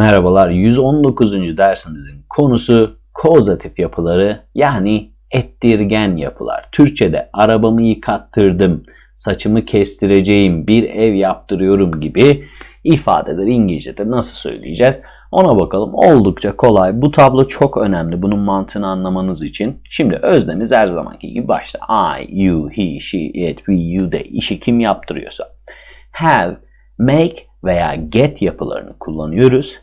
Merhabalar 119. dersimizin konusu kozatif yapıları yani ettirgen yapılar. Türkçede arabamı yıkattırdım, saçımı kestireceğim, bir ev yaptırıyorum gibi ifadeleri İngilizce'de nasıl söyleyeceğiz? Ona bakalım. Oldukça kolay. Bu tablo çok önemli bunun mantığını anlamanız için. Şimdi öznemiz her zamanki gibi başta. I, you, he, she, it, we, you, they. İşi kim yaptırıyorsa. Have, make veya get yapılarını kullanıyoruz.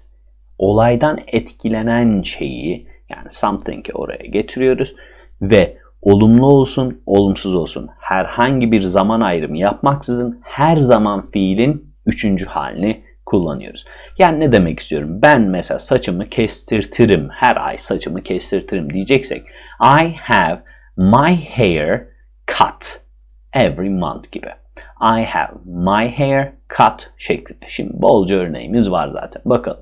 Olaydan etkilenen şeyi yani something'i oraya getiriyoruz ve olumlu olsun, olumsuz olsun herhangi bir zaman ayrımı yapmaksızın her zaman fiilin üçüncü halini kullanıyoruz. Yani ne demek istiyorum? Ben mesela saçımı kestirtirim, her ay saçımı kestirtirim diyeceksek I have my hair cut every month gibi. I have my hair cut şeklinde. Şimdi bolca örneğimiz var zaten. Bakın.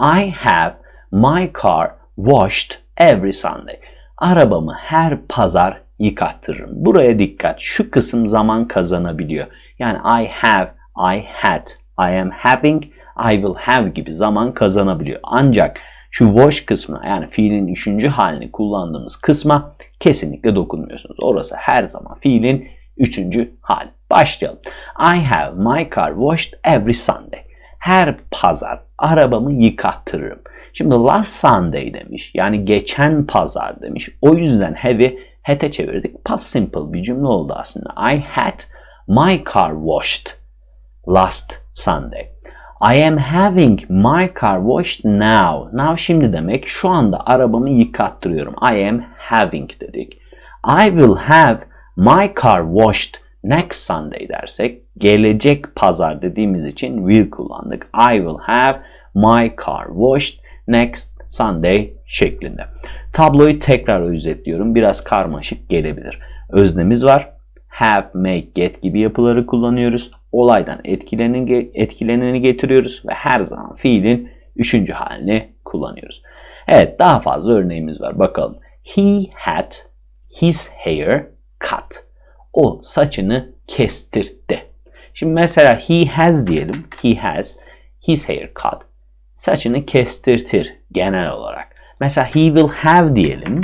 I have my car washed every Sunday. Arabamı her pazar yıkattırırım. Buraya dikkat. Şu kısım zaman kazanabiliyor. Yani I have, I had, I am having, I will have gibi zaman kazanabiliyor. Ancak şu wash kısmına yani fiilin üçüncü halini kullandığımız kısma kesinlikle dokunmuyorsunuz. Orası her zaman fiilin üçüncü hali. Başlayalım. I have my car washed every Sunday. Her pazar arabamı yıkattırırım. Şimdi last Sunday demiş. Yani geçen pazar demiş. O yüzden have'i had'e çevirdik. Past simple bir cümle oldu aslında. I had my car washed last Sunday. I am having my car washed now. Now şimdi demek şu anda arabamı yıkattırıyorum. I am having dedik. I will have my car washed next Sunday dersek gelecek pazar dediğimiz için will kullandık. I will have my car washed next Sunday şeklinde. Tabloyu tekrar özetliyorum. Biraz karmaşık gelebilir. Öznemiz var. Have, make, get gibi yapıları kullanıyoruz. Olaydan etkileneni, etkileneni getiriyoruz ve her zaman fiilin üçüncü halini kullanıyoruz. Evet daha fazla örneğimiz var. Bakalım. He had his hair cut. O saçını kestirtti. Şimdi mesela he has diyelim. He has his hair cut. Saçını kestirtir genel olarak. Mesela he will have diyelim.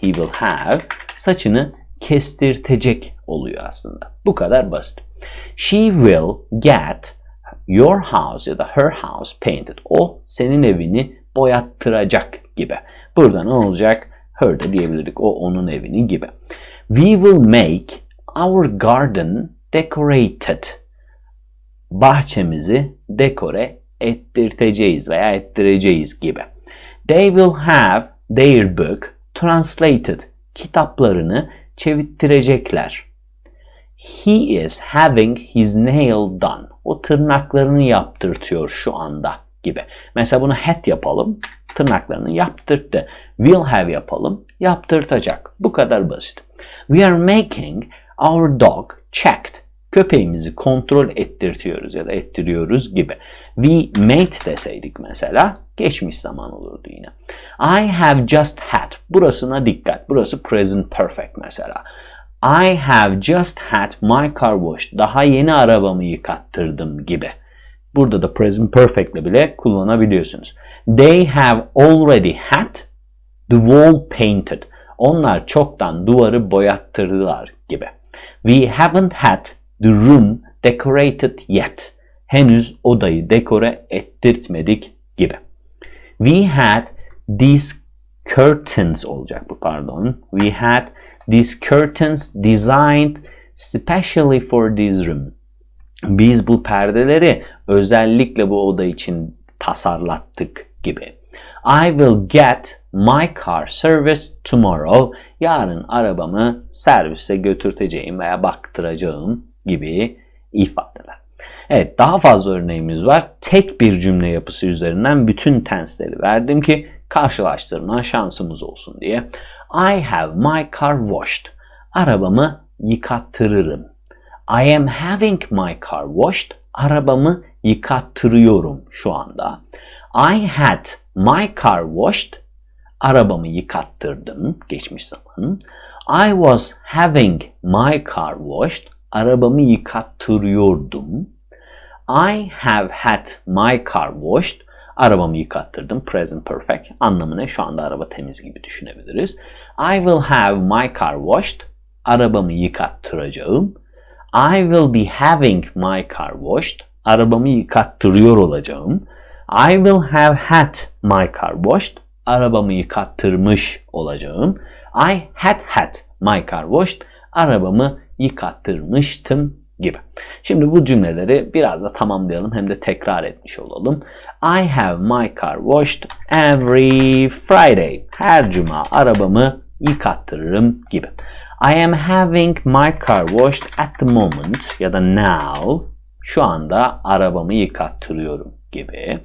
He will have saçını kestirtecek oluyor aslında. Bu kadar basit. She will get your house ya da her house painted. O senin evini boyattıracak gibi. Burada ne olacak? Her de diyebilirdik. O onun evini gibi. We will make our garden decorated. Bahçemizi dekore ettirteceğiz veya ettireceğiz gibi. They will have their book translated. Kitaplarını çevirttirecekler. He is having his nail done. O tırnaklarını yaptırtıyor şu anda gibi. Mesela bunu had yapalım. Tırnaklarını yaptırttı. Will have yapalım. Yaptırtacak. Bu kadar basit. We are making our dog checked. Köpeğimizi kontrol ettirtiyoruz ya da ettiriyoruz gibi. We made deseydik mesela geçmiş zaman olurdu yine. I have just had. Burasına dikkat. Burası present perfect mesela. I have just had my car washed. Daha yeni arabamı yıkattırdım gibi. Burada da present perfect ile bile kullanabiliyorsunuz. They have already had the wall painted. Onlar çoktan duvarı boyattırdılar gibi. We haven't had the room decorated yet. Henüz odayı dekore ettirtmedik gibi. We had these curtains olacak bu pardon. We had these curtains designed specially for this room. Biz bu perdeleri özellikle bu oda için tasarlattık gibi. I will get my car service tomorrow. Yarın arabamı servise götürteceğim veya baktıracağım gibi ifadeler. Evet daha fazla örneğimiz var. Tek bir cümle yapısı üzerinden bütün tensleri verdim ki karşılaştırma şansımız olsun diye. I have my car washed. Arabamı yıkattırırım. I am having my car washed. Arabamı yıkattırıyorum şu anda. I had my car washed. Arabamı yıkattırdım geçmiş zaman. I was having my car washed. Arabamı yıkattırıyordum. I have had my car washed. Arabamı yıkattırdım. Present perfect. Anlamı ne? Şu anda araba temiz gibi düşünebiliriz. I will have my car washed. Arabamı yıkattıracağım. I will be having my car washed. Arabamı yıkattırıyor olacağım. I will have had my car washed. Arabamı yıkattırmış olacağım. I had had my car washed. Arabamı yıkattırmıştım gibi. Şimdi bu cümleleri biraz da tamamlayalım hem de tekrar etmiş olalım. I have my car washed every Friday. Her cuma arabamı yıkattırırım gibi. I am having my car washed at the moment ya da now. Şu anda arabamı yıkattırıyorum gibi.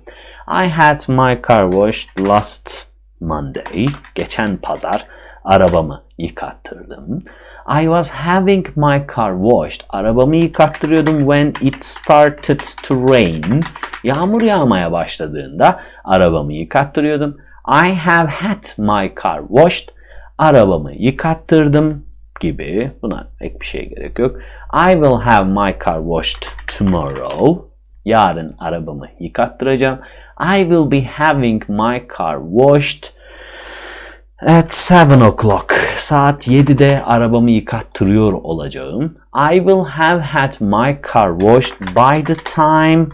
I had my car washed last Monday. Geçen pazar arabamı yıkattırdım. I was having my car washed. Arabamı yıkattırıyordum when it started to rain. Yağmur yağmaya başladığında arabamı yıkattırıyordum. I have had my car washed. Arabamı yıkattırdım gibi. Buna ek bir şey gerek yok. I will have my car washed tomorrow. Yarın arabamı yıkattıracağım. I will be having my car washed At 7 o'clock. Saat 7'de arabamı yıkattırıyor olacağım. I will have had my car washed by the time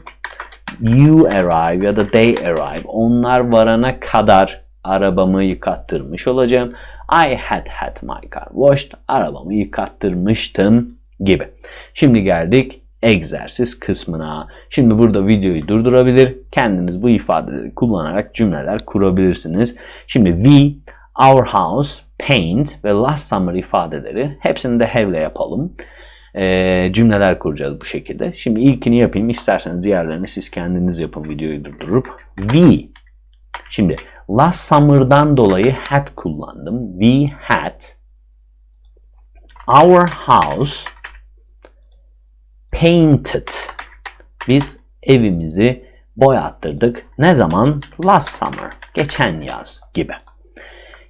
you arrive ya da they arrive. Onlar varana kadar arabamı yıkattırmış olacağım. I had had my car washed. Arabamı yıkattırmıştım gibi. Şimdi geldik egzersiz kısmına. Şimdi burada videoyu durdurabilir. Kendiniz bu ifadeleri kullanarak cümleler kurabilirsiniz. Şimdi we our house, paint ve last summer ifadeleri hepsini de have ile yapalım. Ee, cümleler kuracağız bu şekilde. Şimdi ilkini yapayım. İsterseniz diğerlerini siz kendiniz yapın videoyu durdurup. We. Şimdi last summer'dan dolayı had kullandım. We had our house painted. Biz evimizi boyattırdık. Ne zaman? Last summer. Geçen yaz gibi.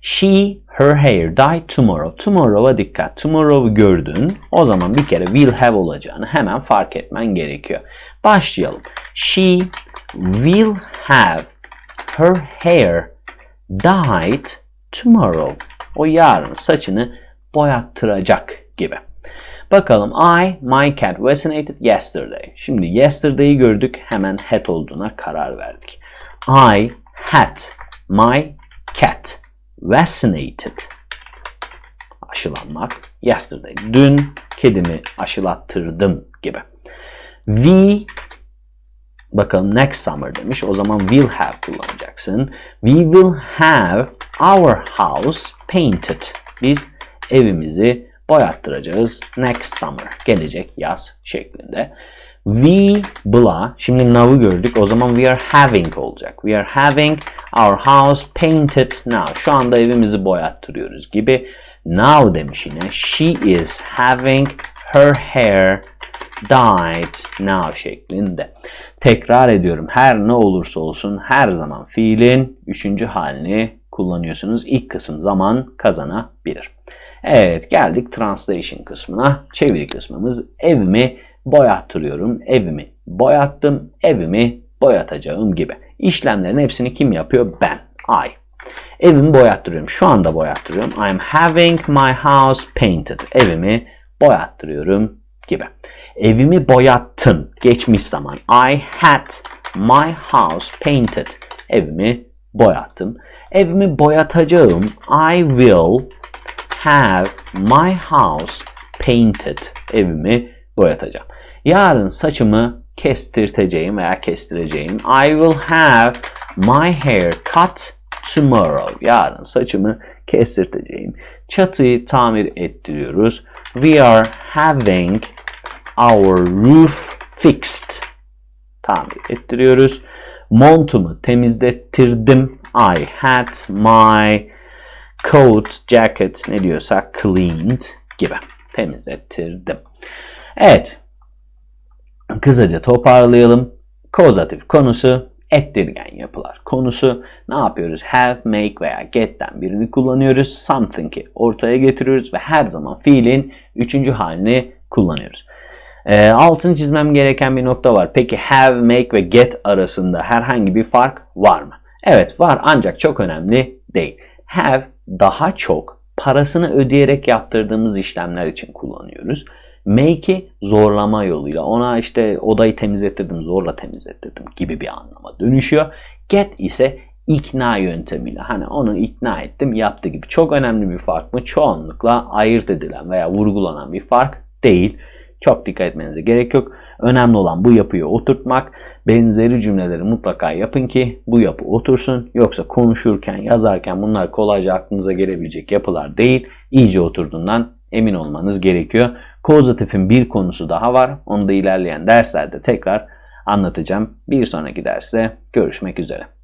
She, her hair dyed tomorrow. Tomorrow'a dikkat. Tomorrow'u gördün. O zaman bir kere will have olacağını hemen fark etmen gerekiyor. Başlayalım. She will have her hair dyed tomorrow. O yarın saçını boyattıracak gibi. Bakalım I, my cat vaccinated yesterday. Şimdi yesterday'i gördük hemen had olduğuna karar verdik. I had my cat vaccinated aşılanmak yesterday dün kedimi aşılattırdım gibi. We bakalım next summer demiş. O zaman will have kullanacaksın. We will have our house painted. Biz evimizi boyattıracağız next summer. Gelecek yaz şeklinde. We bla. Şimdi now'ı gördük. O zaman we are having olacak. We are having our house painted now. Şu anda evimizi boyattırıyoruz gibi. Now demiş yine. She is having her hair dyed now şeklinde. Tekrar ediyorum. Her ne olursa olsun her zaman fiilin üçüncü halini kullanıyorsunuz. İlk kısım zaman kazanabilir. Evet geldik translation kısmına. Çeviri kısmımız evimi boyattırıyorum. Evimi boyattım. Evimi boyatacağım gibi. İşlemlerin hepsini kim yapıyor? Ben. I. Evimi boyattırıyorum. Şu anda boyattırıyorum. I am having my house painted. Evimi boyattırıyorum gibi. Evimi boyattım. Geçmiş zaman. I had my house painted. Evimi boyattım. Evimi boyatacağım. I will have my house painted. Evimi boyatacağım. Yarın saçımı kestirteceğim veya kestireceğim. I will have my hair cut tomorrow. Yarın saçımı kestirteceğim. Çatıyı tamir ettiriyoruz. We are having our roof fixed. Tamir ettiriyoruz. Montumu temizlettirdim. I had my coat, jacket ne diyorsak cleaned gibi temizlettirdim. Evet. Kısaca toparlayalım. Kozatif konusu ettirgen yapılar konusu. Ne yapıyoruz? Have, make veya get'ten birini kullanıyoruz. Something'i ortaya getiriyoruz ve her zaman fiilin üçüncü halini kullanıyoruz. Ee, altını çizmem gereken bir nokta var. Peki have, make ve get arasında herhangi bir fark var mı? Evet var ancak çok önemli değil. Have daha çok parasını ödeyerek yaptırdığımız işlemler için kullanıyoruz. Make'i zorlama yoluyla ona işte odayı temizlettirdim zorla temizlettirdim gibi bir anlama dönüşüyor. Get ise ikna yöntemiyle hani onu ikna ettim yaptı gibi çok önemli bir fark mı? Çoğunlukla ayırt edilen veya vurgulanan bir fark değil. Çok dikkat etmenize gerek yok. Önemli olan bu yapıyı oturtmak. Benzeri cümleleri mutlaka yapın ki bu yapı otursun. Yoksa konuşurken, yazarken bunlar kolayca aklınıza gelebilecek yapılar değil. İyice oturduğundan emin olmanız gerekiyor. Kozatifin bir konusu daha var. Onu da ilerleyen derslerde tekrar anlatacağım. Bir sonraki derste görüşmek üzere.